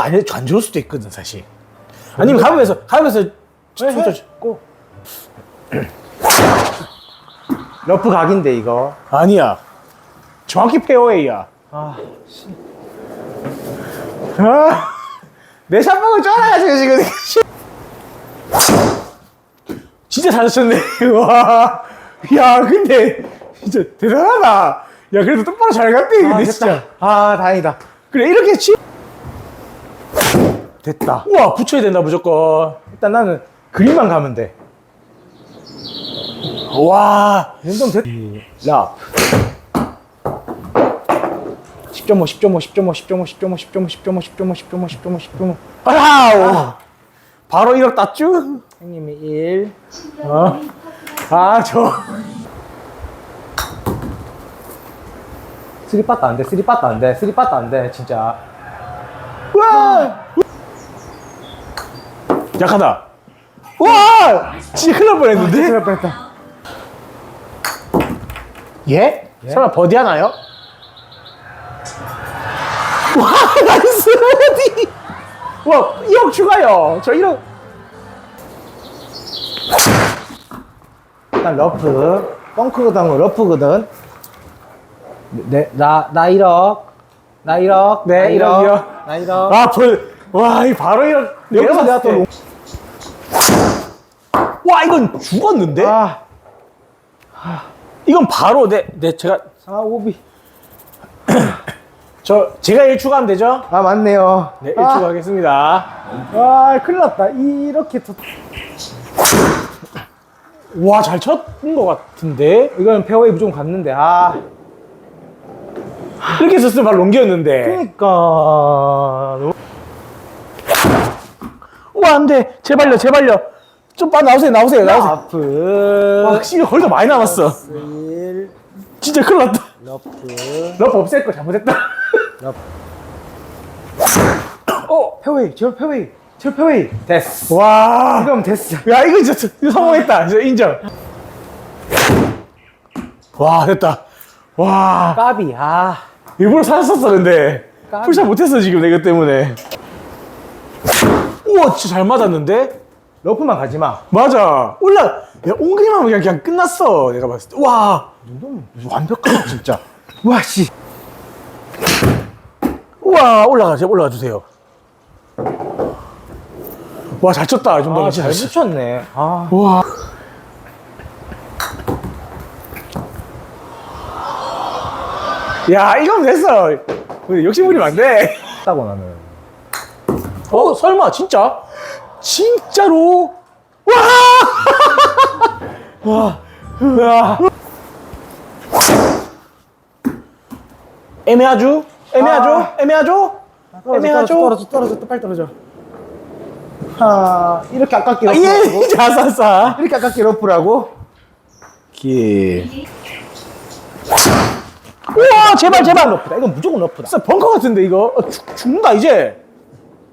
아니 안 좋을 수도 있거든 사실. 아니면 가면서 가면서 해. 고. 러프 각인데 이거. 아니야. 정확히 페어웨이야. 아, 씨. 아, 내 샷방을 쫄아가지고 지금. 진짜 잘 쳤네. 와. 야, 근데 진짜 대단하다. 야, 그래도 똑바로 잘 갔대, 근데 아, 진짜. 됐다. 아, 다행이다. 그래, 이렇게 치. 됐다. 우와, 붙여야 된다, 무조건. 일단 나는 그림만 가면 돼. 와. 연동 됐. 라. 10.5, 10.5, 10.5, 10.5, 10.5, 10.5, 10.5, 10.5, 10.5, 10.5, 10.5. 아우. 바로 1억 땄쥬? 형님이 1. 어? 아, 저. 쓰리 빠도 안 돼, 쓰리 빠도 안 돼, 쓰리 빠도 안 돼, 진짜. 와! 약하다. 와! 진짜 큰일 날 뻔했는데? 큰일 날 뻔했다. 예? 예? 설마 버디 하나요? 와, 나이스 버디! 와, 2억 추가요. 저 1억. 일단 러프. 뻥크거든, 러프거든. 네, 나, 나 1억. 나 1억. 네, 나 1억. 1억이요. 나 1억. 아, 벌, 와, 이 바로 1억. 여기서 내가 또. 롱- 와, 이건 죽었는데? 아, 이건 바로 내, 내, 제가, 아, 오비. 저, 제가 1 추가하면 되죠? 아, 맞네요. 네, 1 아, 추가하겠습니다. 아, 큰일 났다. 이렇게 또. 와, 잘 쳤는 것 같은데? 이건 페어웨이 무조건 갔는데, 아. 이렇게 썼으면 바로 롱기였는데. 그니까. 우와, 안 돼. 제발요, 제발요. 좀 빨리 나오세요, 나오세요, 나오세요. 러프. 와, 확실히 홀더 많이 남았어. 1. 진짜 큰일 났다. 러프. 러프 없앨 거 잘못했다. 러프. 어, 페어웨이. 저 페어웨이. 저 페어웨이. 됐어. 와. 이거면 됐어. 야, 이거 진짜 이거 성공했다. 진짜 인정. 와, 됐다. 와. 까비. 아. 일부러 살았었어, 근데. 풀샷 못했어, 지금 내가 때문에. 우와, 진짜 잘 맞았는데? 러프만 가지 마. 맞아. 올라. 야, 옹그림하면 그냥, 그냥 끝났어. 내가 봤을 때. 와. 이건 완벽하다, 진짜. 와, 씨. 우와, 올라가, 요 올라가 주세요. 와, 잘 쳤다. 이 정도면 아, 잘 진짜. 붙였네. 아. 와. 야, 이건 됐어. 근데 욕심 부리면 안 돼. 했다고 나는. 어, 설마, 진짜? 진짜로? 와! 와, 와. 애매하죠? 애매하죠? 아. 애매하죠? 애매하죠? 떨어져, 떨어져, 떨어져, 빨리 떨어져. 아, 이렇게 아깝게 아, 러프라고? 예, 자사사. 이렇게 아깝게 러프라고? 기. 우와, 제발, 제발. 러프다. 이건 무조건 러프다. 진짜 벙커 같은데, 이거? 어, 죽, 죽는다, 이제.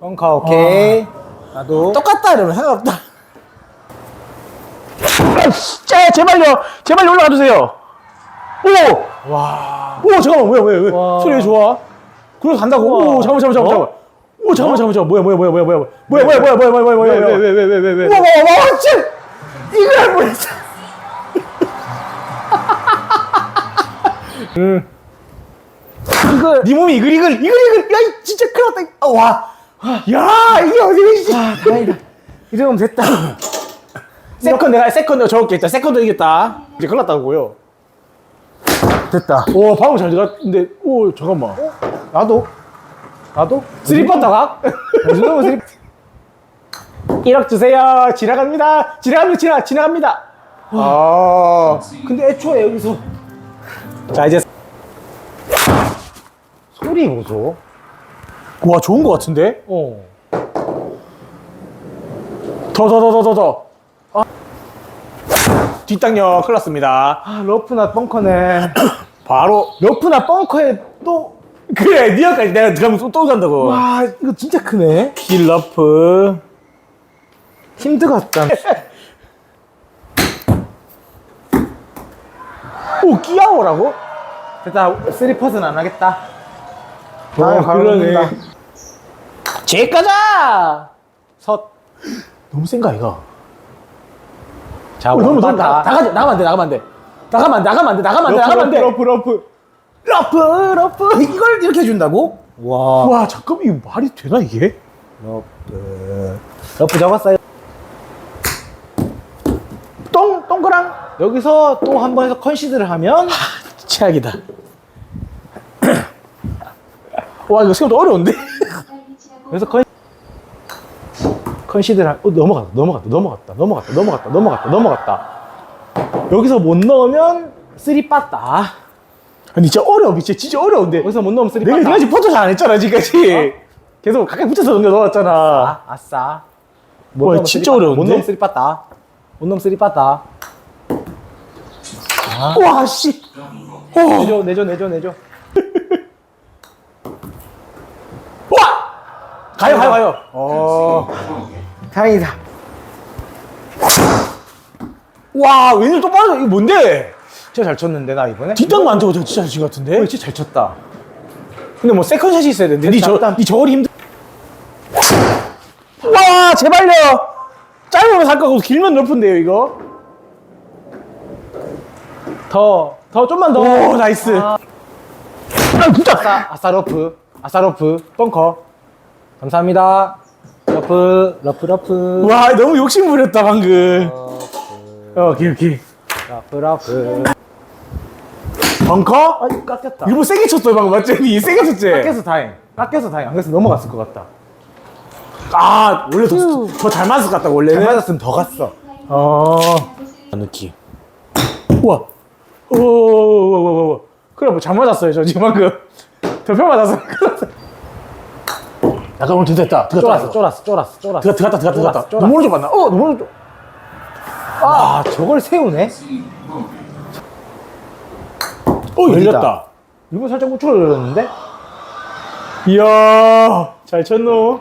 벙커, 오케이. 나도. 똑같다, 이러면 상관없다. 아, 진짜, 제발요. 제발 올라가 주세요. 오! 와. 오, 잠깐만, 뭐야, 뭐야, 왜? 와. 소리 왜 좋아? 그래, 간다고? 오, 잠깐만, 잠깐만, 잠깐만. 어? 오, 잠깐만, 잠깐만, 잠깐만. 뭐야, 뭐야, 뭐야, 뭐야, 뭐야. 뭐야, 뭐야, 뭐야, 뭐야, 뭐야, 뭐야, 뭐야, 뭐야. 왜, 왜, 왜, 왜, 왜. 우와, 우와, 우와, 진짜! 이걸 할 뻔했어. 응. 이거. 네 몸이 이글, 이글, 이글, 이글. 야, 이 진짜 큰일 났다. 아, 와. 야, 이게 어디 있지? 아, 다행이다. 이러면 됐다. 세컨 내가 세컨 내가 적을게 일단 세컨도 이겼다 이제 큰일 났다고요 됐다. 오 방금 잘 들어갔는데 오 잠깐만 나도. 나도? 뻗다가 이 정도면 쓰리. 1억 주세요 지나갑니다 지나갑니다 지나, 지나갑니다 아. 근데 애초에 여기서 자 이제 소리 보소. 와 좋은 거 같은데 어. 더 더 더 더 더 더 아. 뒷땅력 큰일 났습니다 아, 러프나 벙커네. 바로 러프나 벙커에 또. 그래 니어까지 내가 들어가면 또, 또 간다고 와, 이거 진짜 크네. 킬러프 힘 들어갔다. 오 끼야오라고? 됐다. 쓰리 퍼스는 안 하겠다. 어, 바로 그러네. 넣는다. 제 가자! 섯. 너무 센가, 이거? 자, 어, 너무, 너무. 나, 나가, 나가면 안 돼, 나가면 안 돼. 나가면 안 돼, 나가면 안 돼, 나가면 안 돼, 나가면 안 돼. 러프, 러프. 러프, 러프. 이걸 이렇게 해준다고? 와. 와, 잠깐만, 이거 말이 되나, 이게? 러프. 러프 적었어요. 똥, 동그랑. 여기서 또 한 번 해서 컨시드를 하면 최악이다. 와, 이거 생각보다 어려운데? 그래서 컨 컨시드를 하, 어, 넘어갔다, 넘어갔다, 넘어갔다, 넘어갔다, 넘어갔다, 넘어갔다, 넘어갔다. 여기서 못 넣으면 쓰리 빠따. 아니, 진짜 어려워, 진짜, 진짜 어려운데. 여기서 못 넣으면 쓰리 내가 빠따. 지금까지 포토 잘안 했잖아, 지금까지. 계속 가까이 붙여서 넘겨 넣었잖아. 아, 아 싸. 못 와, 넣으면 진짜 쓰리 빠따. 어려운데? 못 넣으면 쓰리 빠따. 못 넣으면 쓰리 빠따. 와, 씨. 어. 내줘, 내줘, 내줘, 내줘. 가요, 가요, 가요. 어. 다행이다. 와, 또 빠져. 이거 뭔데? 진짜 잘 쳤는데 나 이번에. 뒷땅 만져도 진짜 잘친것 같은데? 어, 진짜 잘 쳤다. 근데 뭐 세컨샷이 있어야 되는데. 니 저. 니 저거리 힘들. 와, 제발요. 짧으면 살 거고 길면 넓은데요, 이거. 더, 더 좀만 더. 오, 나이스. 아, 아, 진짜. 아싸, 아싸 러프, 아싸 러프, 벙커. 감사합니다. 러프, 러프, 러프. 와, 너무 욕심 부렸다, 방금. 어, 오케이, 오케이. 러프, 러프. 벙커? 아, 깎였다. 일부 세게 쳤어요, 방금 맞지? 니 세게 쳤지? 깎여서 다행. 깎여서 다행. 안 그래서 넘어갔을 것 같다. 아, 원래 더, 더잘 맞을 것 같다, 잘 원래는. 맞았으면 더 갔어. 어. 느낌. 우와. 오오오오오오. 그래, 뭐잘 맞았어요, 저 지금 방금. 더펴 맞았어. 약간 오늘 됐다. 쫄았어, 쫄았어, 쫄았어, 쫄았어. 들어갔다, 들어갔다, 들어갔다, 들어갔다. 쫄았어. 너무 오른쪽 봤나? 어, 너무 오른쪽. 아, 저걸 세우네? 어, 열렸다. 이거 살짝 우측으로 열렸는데? 이야, 잘 쳤노.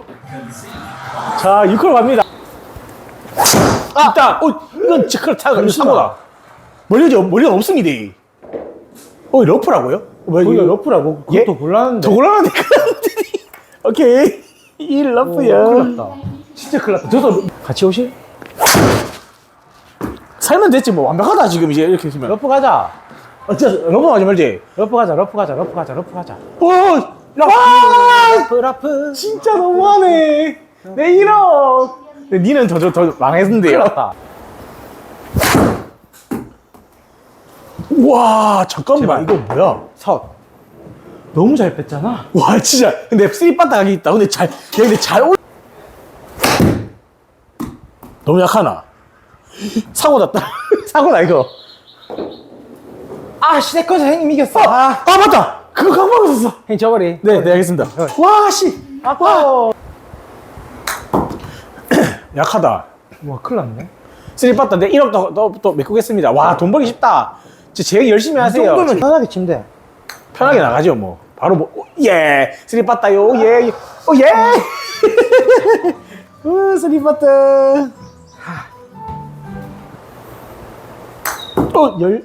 자, 6컬 갑니다. 아, 있다. 어, 이건 지컬 타가 잠시만. 사고다. 멀리, 멀리가 없습니다. 어, 러프라고요? 뭐야, 거기가 이거? 러프라고? 예? 그것도 곤란한데. 더 곤란한데, 그런들이. 오케이. 이 러프야. 큰일 났다. 진짜 큰일 났다. 저도 같이 오실? 살면 됐지, 뭐. 완벽하다, 지금 이제 이렇게 했으면. 러프 가자. 어, 진짜, 러프 하지 말지. 러프 가자, 러프 가자, 러프 가자, 러프 가자. 오, 러프, 와! 러프, 러프. 진짜 너무하네. 내 1억. 근데 니는 더, 더, 망했는데요. 났다. 와, 잠깐만. 제발. 이거 뭐야? 첫. 너무 잘 뺐잖아. 와 진짜. 근데 쓰리 빠따 각이 있다. 근데 잘 야, 근데 잘 올... 너무 약하나? 사고 났다. 사고나 이거. 아, 시네커즈 형님 이겼어. 아, 아, 아 맞다! 그거 깜빡 있었어. 형님 저거리. 네, 네 알겠습니다. 와 씨. 아까. 약하다. 와, 큰일 났네. 쓰리 빠따인데 1억 더, 더, 또 메꾸겠습니다. 와 돈 벌기 쉽다. 진짜 제일 열심히 이 하세요. 정도면 편하게 돼. 편하게 나가죠 뭐 바로 뭐예 쓰리 빠따요 예예 오예 우 쓰리 빠따 어 열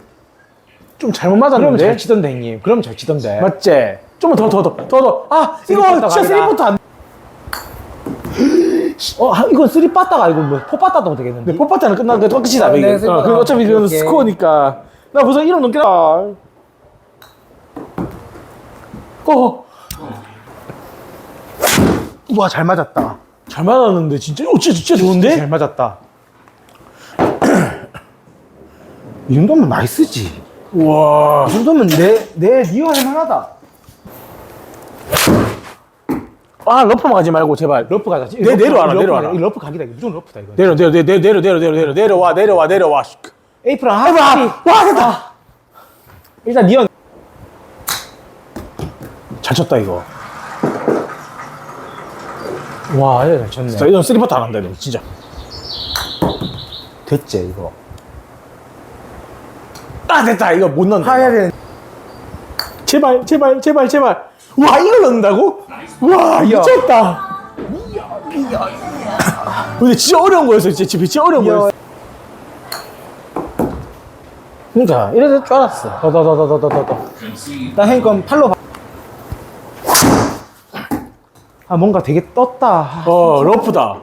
좀 잘못 그럼 맞았는데 잘 치던데, 형님. 그럼 잘 치던데. 맞지 좀만 더더 더 더 더 아 이거 빠따 진짜 쓰리 갑니다. 포트 안 어, 아, 이건 쓰리 빠따가 이거 뭐, 포 빠따도 되겠는데. 네, 포파트는 끝났는데 또 끝이다 어, 네, 이거. 어, 그 어, 어차피 이거는 오케이. 스코어니까 나 벌써 1억 넘게 나 어. 우와, 잘 맞았다. 잘 맞았는데 진짜 어 진짜 진짜 좋은데? 잘 맞았다. 이 정도면 나이스지. 와이 정도면 내, 내 리어 할 만하다. 아 러프만 가지 말고 제발 러프 가자. 내- 내려와라, 내려와라. 이 러프 각이다. 이거 무조건 러프다, 이거. 내려 내려 내려 내려 내려 내려 내려 내려와 내려와 내려와 에이프랑 하이브. 와 됐다 일단 니어. 잘 쳤다 이거 와, 얘잘 쳤네. 진짜 이건 쓰리퍼트 안 한다 이거 진짜 됐지, 이거. 아 됐다 이거 못 넣는다 하야 되는. 제발 제발 제발 제발 와 이걸 넣는다고? 와. 미쳤다 근데 진짜 어려운 거였어 진짜 진짜 어려운. 거였어 그러니까, 이래 될줄 알았어. 더, 더, 더, 더, 더, 더, 더. 나 형님 건 팔로 봐. 아 뭔가 되게 떴다. 아, 어, 러프다.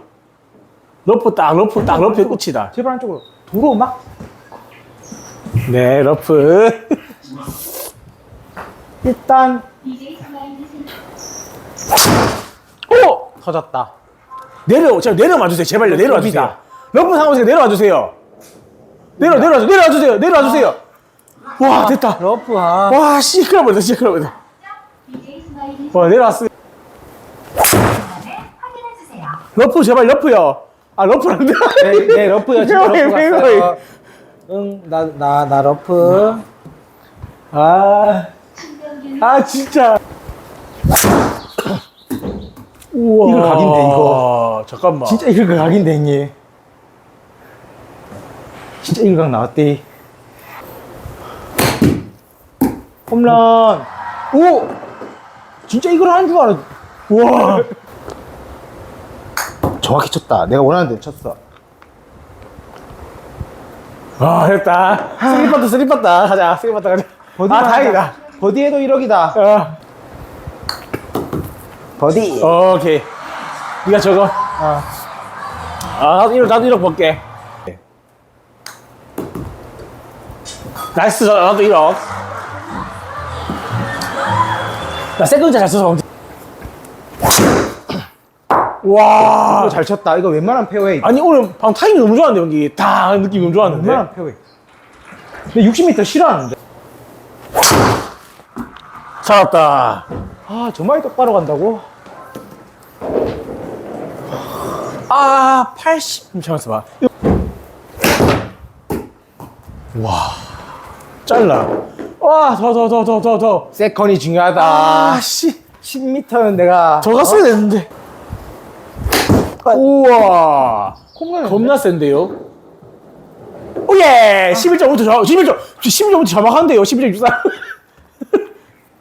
러프 딱, 러프 딱, 러프의 끝이다. 제발 한쪽으로. 도로 막. 네, 러프. 일단 오! 터졌다. 내려, 제발 내려와 주세요. 제발요, 내려와 주세요. 러프 상황에서 내려와 주세요. 내려, 내려와 주세요. 내려와 주세요. 내려와 주세요. 와, 됐다. 러프 아. 와, 씨, 큰일 날뻔했다, 진짜 큰일 날뻔했다. 와, 내려왔어. 확인해주세요. 러프, 제발, 러프요. 아, 러프란다. 네, 네 러프요. 진짜 왜, 러프 왜, 갔어요. 왜? 응, 나, 나, 나 러프. 아, 아, 진짜. 우와. 이거 각인데, 이거. 잠깐만. 진짜 이거 각인데, 형님. 진짜 이거 각 나왔대. 홈런. 오! 진짜 이걸 하는 줄 알았. 우와. 정확히 쳤다. 내가 원하는 데 쳤어. 아, 됐다. 쓰리퍼다, 쓰리퍼다. 가자, 쓰리퍼다, 가자. 아, 다행이다. 버디에도 1억이다. 아, 버디. 오케이. 니가 저거. 아. 아, 나도 1억, 나도 1억 볼게. 나이스, 나도 1억. 나 세컨자 잘 써서. 와. 이거 잘 쳤다. 이거 웬만한 페어웨이. 아니, 오늘 방금 타이밍 너무 좋았는데, 연기. 다 느낌 너무 좋았는데. 웬만한 페어웨이. 근데 60m 싫어하는데. 살았다. 아, 정말 똑바로 간다고? 아, 80. 잠깐만 있어봐. 와. 잘라. 와, 더, 더, 더, 더, 더, 더. 세컨이 중요하다. 아, 씨. 10m는 내가. 더 갔어야 되는데. 우와. 겁나 센데요? 오예! 11.5도 잘, 11점, 11.5도 정확한데요? 11.64.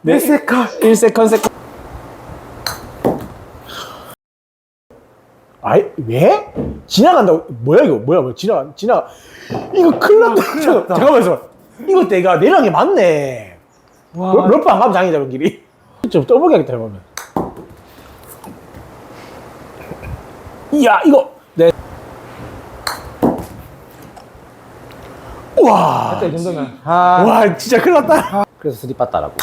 네. 1세컨. 1세컨, 세컨. 아이, 왜? 지나간다고? 뭐야, 이거? 뭐야, 뭐야, 지나가, 지나가. 이거 큰일 났다. 잠깐, 잠깐만요. 이거 내가 게 맞네. 와. 러- 러프 안 가면 장이다, 그런 길이. 좀 떠보겠다, 해보면. 이야, 이거. 네. 우와. 이 정도면. 아. 와, 진짜 큰일 났다. 그래서 스리 빠따라고.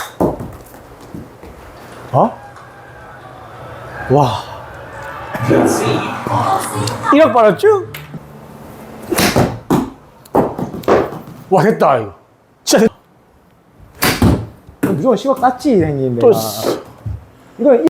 어? 와. 1억 받았죠? 와, 됐다, 이거. 진짜. 무조건 10억 땄지, 형님. 또, 내가. 씨. 이건